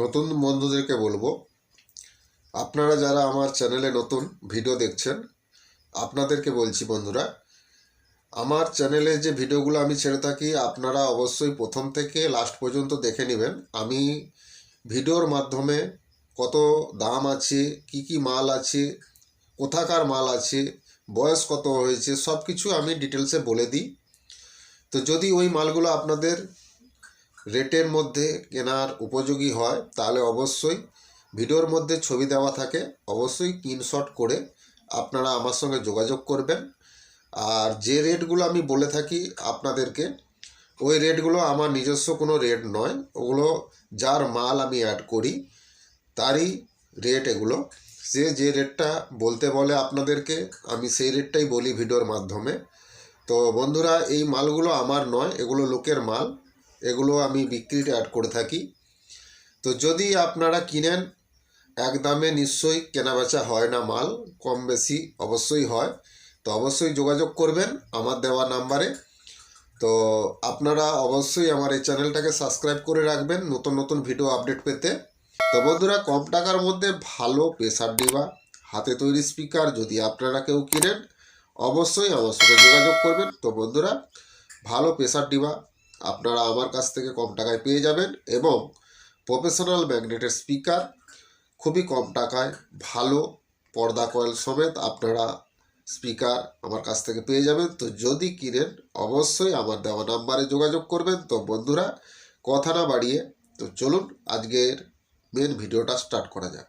নতুন বন্ধুদেরকে বলব, আপনারা যারা আমার চ্যানেলে নতুন ভিডিও দেখছেন, আপনাদেরকে বলছি বন্ধুরা, আমার চ্যানেলে যে ভিডিওগুলো আমি ছেড়ে থাকি, আপনারা অবশ্যই প্রথম থেকে লাস্ট পর্যন্ত দেখে নেবেন। আমি ভিডিওর মাধ্যমে কত দাম আছে, কি কি মাল আছে, কোথাকার মাল আছে, বয়স কত হয়েছে সব কিছু আমি ডিটেলসে বলে দিই। তো যদি ওই মালগুলো আপনাদের রেটের মধ্যে কেনার উপযোগী হয়, তাহলে অবশ্যই ভিডিওর মধ্যে ছবি দেওয়া থাকে। অবশ্যই স্ক্রিনশট করে আপনারা আমার সঙ্গে যোগাযোগ করবেন। আর যে রেটগুলো আমি বলে থাকি আপনাদেরকে, ওই রেটগুলো আমার নিজস্ব কোনো রেট নয়। ওগুলো যার মাল আমি অ্যাড করি, তারই রেট এগুলো। সে যে রেটটা বলতে বলে আপনাদেরকে, আমি সেই রেটটাই বলি ভিডিওর মাধ্যমে। তো বন্ধুরা, এই মালগুলো আমার নয়, এগুলো লোকের মাল। এগুলো আমি বিক্রিতে অ্যাড করে থাকি। তো যদি আপনারা কিনেন, এক দামে নিশ্চয়ই কেনাবেচা হয় না মাল, কম বেশি অবশ্যই হয়। তো অবশ্যই যোগাযোগ করবেন আমার দেওয়া নাম্বারে। তো আপনারা অবশ্যই আমার এই চ্যানেলটাকে সাবস্ক্রাইব করে রাখবেন নতুন নতুন ভিডিও আপডেট পেতে। তো বন্ধুরা, কম টাকার মধ্যে ভালো প্রেসার ডিবা, হাতে তৈরি স্পিকার যদি আপনারা কেউ কিনেন, অবশ্যই আমার সঙ্গে যোগাযোগ করবেন। তো বন্ধুরা, ভালো প্রেসার ডিবা আপনারা আমার কাছ থেকে কম টাকায় পেয়ে যাবেন এবং প্রফেশনাল ম্যাগনেটের স্পিকার খুবই কম টাকায় ভালো পর্দা কয়েল সমেত আপনারা স্পিকার আমার কাছ থেকে পেয়ে যাবেন। তো যদি কিনেন, অবশ্যই আমার দেওয়া নাম্বারে যোগাযোগ করবেন। তো বন্ধুরা, কথা না বাড়িয়ে, তো চলুন আজকের মেন ভিডিওটা স্টার্ট করা যাক।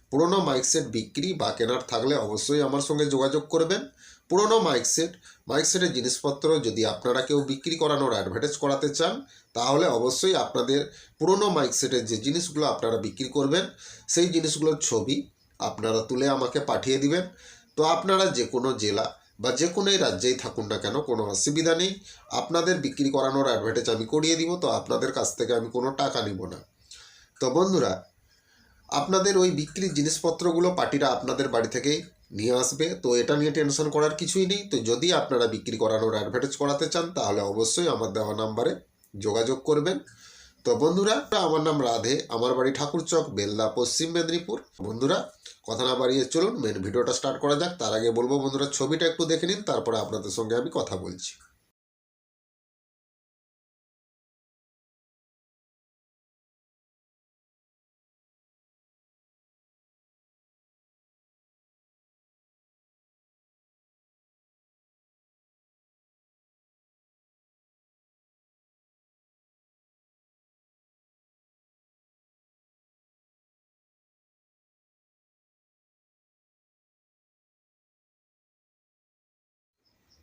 পুরনো মাইক সেট বিক্রি বা কেনার থাকলে অবশ্যই আমার সঙ্গে যোগাযোগ করবেন। পুরনো মাইক সেট মাইক সেটের জিনিসপত্র যদি আপনারা কেউ বিক্রি করানোর অ্যাডভার্টাইজ করাতে চান, তাহলে অবশ্যই আপনাদের পুরনো মাইক সেটের যে জিনিসগুলো আপনারা বিক্রি করবেন, সেই জিনিসগুলোর ছবি আপনারা তুলে আমাকে পাঠিয়ে দিবেন। তো আপনারা যে কোনো জেলা বা যে কোনো রাজ্যেই থাকুন না কেন, কোনো অসুবিধা নেই। আপনাদের বিক্রি করানোর অ্যাডভার্টাইজ আমি করিয়ে দিব, তো আপনাদের কাছ থেকে আমি কোনো টাকা নিব না। তো বন্ধুরা আপনাদের ওই বিক্রির জিনিসপত্রগুলো পার্টিরা আপনাদের বাড়ি থেকেই নিয়ে আসবে। তো এটা নিয়ে টেনশন করার কিছুই নেই। তো যদি আপনারা বিক্রি করানোর অ্যাডভার্টাইজ করাতে চান, তাহলে অবশ্যই আমার দেওয়া নাম্বারে যোগাযোগ করবেন। তো বন্ধুরা, আমার নাম রাধে। আমার বাড়ি ঠাকুরচক, বেলদা, পশ্চিম মেদিনীপুর। বন্ধুরা, কথা না বাড়িয়ে চলুন মেন ভিডিওটা স্টার্ট করা যাক। তার আগে বলব বন্ধুরা, ছবিটা একটু দেখে নিন, তারপরে আপনাদের সঙ্গে আমি কথা বলছি।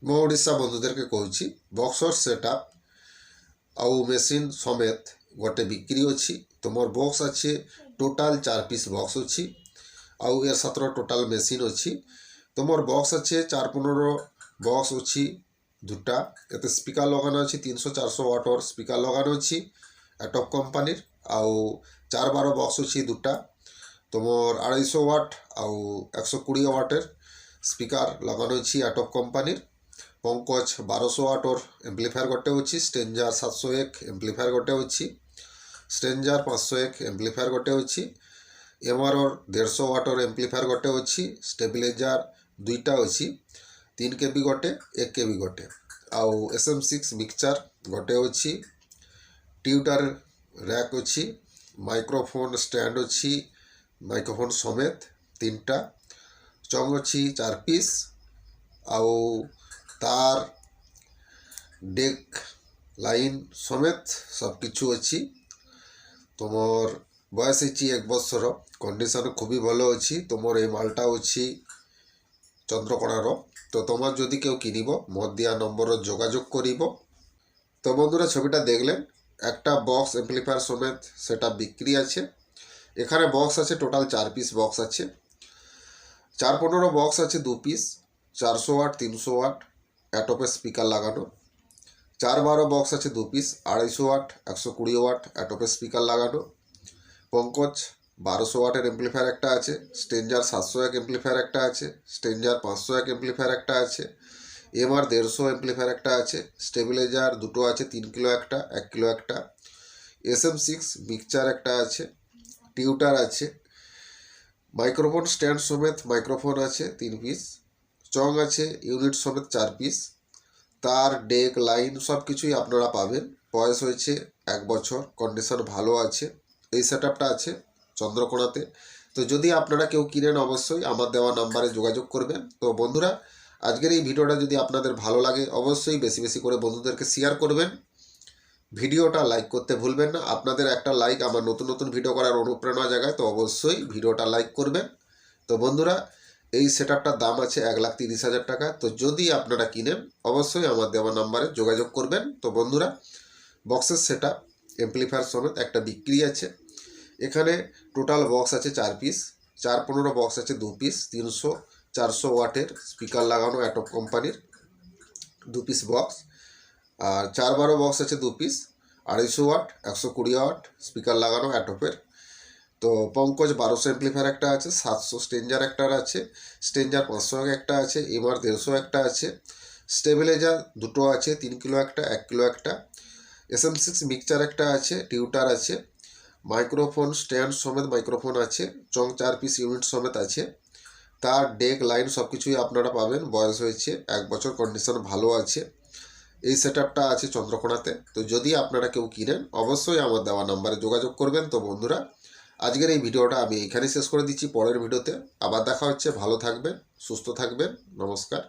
ମୋ ଓଡ଼ିଶା ବନ୍ଧୁদেরকে କହୁଛି বক্সর সেট আপ আউ মেশিন সমেত ଗୋଟେ ବିକ୍ରି ଅଛି। ତ ମୋର ବକ୍ସ ଅଛି ଟୋଟାଲ୍ ଚାରି ପିସ୍ ବକ୍ସ ଅଛି, ଆଉ ଏହାର ସାତର ଟୋଟାଲ୍ ମେସିନ୍ ଅଛି। ତ ମୋର ବକ୍ସ ଅଛି, ଚାରି ପନ୍ଦର ବକ୍ସ ଅଛି দুটা এতে স্পিকার লাগানো আছে তিনশো চারশো ওয়াটর স্পিকার লাগানো আছে টপ কোম্পানির আউ চার বারো বক্স আছে দুটা তোমার আড়াইশো ওয়াট আউ একশো কুড়ি ওয়াটের স্পিকার লাগানো আছে টপ কোম্পানির পঙ্কজ বারোশো আটর এমপ্লিফায়ার ଗୋଟେ ହେଉଛି ଷ୍ଟେଞ୍ଜର ସାତଶହ ଏକ ଏମ୍ପ୍ଲିଫାୟାର ଗୋଟେ ଅଛି ଷ୍ଟେଞ୍ଜର ପାଞ୍ଚଶହ ଏକ ଏମ୍ପ୍ଲିଫାୟାର ଗୋଟେ ଅଛି ଏମ୍ଆର୍ଓର ଦେଢ଼ଶହ ୱାଟର ଏମ୍ପ୍ଲିଫାୟାର ଗୋଟେ ଅଛି ଷ୍ଟେବିଲାଇଜର ଦୁଇଟା ଅଛି ତିନି କେ ବି ଗୋଟେ ଏକ କେ ବି ଗୋଟେ ଆଉ ଏସ୍ ଏମ୍ ସିକ୍ସ ମିକ୍ସଚର୍ ଗୋଟେ ଅଛି ଟ୍ୟୁଟର ର୍ୟାକ୍ ଅଛି ମାଇକ୍ରୋଫୋନ୍ ଷ୍ଟାଣ୍ଡ ଅଛି ମାଇକ୍ରୋଫୋନ୍ ସମେତ ତିନିଟା ଚଙ୍ଗ୍ ଅଛି ଚାରି ପିସ୍ ଆଉ ତାର ডেক লাইন সমেত সব কিছু ଅଛି তোমার বয়স হচ্ছে এক বছর কন্ডিশন খুবই ভালো ଅଛି তোমার এই মালটা ଅଛି চন্দ্রকোণারও তো তোমার যদি কেউ কিনিব মত দিয়া নম্বরত যোগাযোগ করিব তো বন্ধুরা ছবিটা দেখলেন একটা বক্স এমপ্লিফায়ার সমেত সেটা বিক্রি আছে এখানে বক্স আছে টোটাল চার পিস বক্স আছে চার পনেরো বক্স আছে দু পিস চারশো ওয়াট তিনশো ওয়াট অ্যাটোপে স্পিকার লাগানো। চার বারো বক্স আছে দু পিস, আড়াইশো ওয়াট, একশো কুড়ি ওয়াট অ্যাটোপে স্পিকার লাগানো। পঙ্কজ, বারোশো ওয়াটের এমপ্লিফায়ার একটা আছে স্টেঞ্জার সাতশো এক এমপ্লিফায়ার একটা আছে স্টেঞ্জার পাঁচশো এক এমপ্লিফায়ার একটা আছে এমআর দেড়শো এমপ্লিফায়ার একটা আছে স্টেবিলাইজার দুটো আছে, তিন কিলো একটা, এক কিলো একটা এস এম সিক্স মিক্সচার একটা আছে টিউটার আছে মাইক্রোফোন স্ট্যান্ড সমেত মাইক্রোফোন আছে তিন পিস চং আছে ইউনিট সমেত চার পিস তার ডেক লাইন সব কিছুই আপনারা পাবেন। বয়স হয়েছে এক বছর কন্ডিশন ভালো আছে। এই সেট আছে চন্দ্রকোনাতে। তো যদি আপনারা কেউ কিনেন অবশ্যই আমার দেওয়া নাম্বারে যোগাযোগ করবেন। তো বন্ধুরা, আজকের এই ভিডিওটা যদি আপনাদের ভালো লাগে, অবশ্যই বেশি বেশি করে বন্ধুদেরকে শেয়ার করবেন। ভিডিওটা লাইক করতে ভুলবেন না। আপনাদের একটা লাইক আমার নতুন নতুন ভিডিও করার অনুপ্রেরণা জায়গায় তো অবশ্যই ভিডিওটা লাইক করবেন। তো বন্ধুরা এই সেট দাম আছে এক লাখ তিরিশ হাজার টাকা। তো যদি আপনারা কিনেন, অবশ্যই আমার দেওয়া নাম্বারে যোগাযোগ করবেন। তো বন্ধুরা, বক্সের সেট আপ এমপ্লিফায়ার সমেত একটা বিক্রি আছে। এখানে টোটাল বক্স আছে চার পিস চার পনেরো বক্স আছে দু পিস তিনশো, চারশো ওয়াটের স্পিকার লাগানো অ্যাটপ কোম্পানির দু পিস বক্স আর চার বারো বক্স আছে দু পিস আড়াইশো ওয়াট, একশো কুড়ি ওয়াট স্পিকার লাগানো অ্যাটপের তো পঙ্কজ বারোশো এমপ্লিফায়ার একটা আছে, সাতশো স্টেঞ্জার একটা আছে, স্টেঞ্জার পাঁচশো একটা আছে এমআর দেড়শো একটা আছে। স্টেবিলাইজার দুটো আছে, তিন কিলো একটা, এক কিলো একটা। এস এম সিক্স মিক্সচার একটা আছে, টিউটার আছে। মাইক্রোফোন স্ট্যান্ড সমেত মাইক্রোফোন আছে, চং চার পিস ইউনিট সমেত আছে। তার ডেক লাইন সব কিছুই আপনারা পাবেন, বয়স হয়েছে, এক বছর কন্ডিশন ভালো আছে। এই সেট আছে চন্দ্রকোনাতে তো যদি আপনারা কেউ কিনেন, অবশ্যই আমার দেওয়া নাম্বারে যোগাযোগ করবেন। তো বন্ধুরা আজকের এই ভিডিওটা আমি এখানেই শেষ করে দিচ্ছি। পরের ভিডিওতে আবার দেখা হচ্ছে। ভালো থাকবেন, সুস্থ থাকবেন। নমস্কার।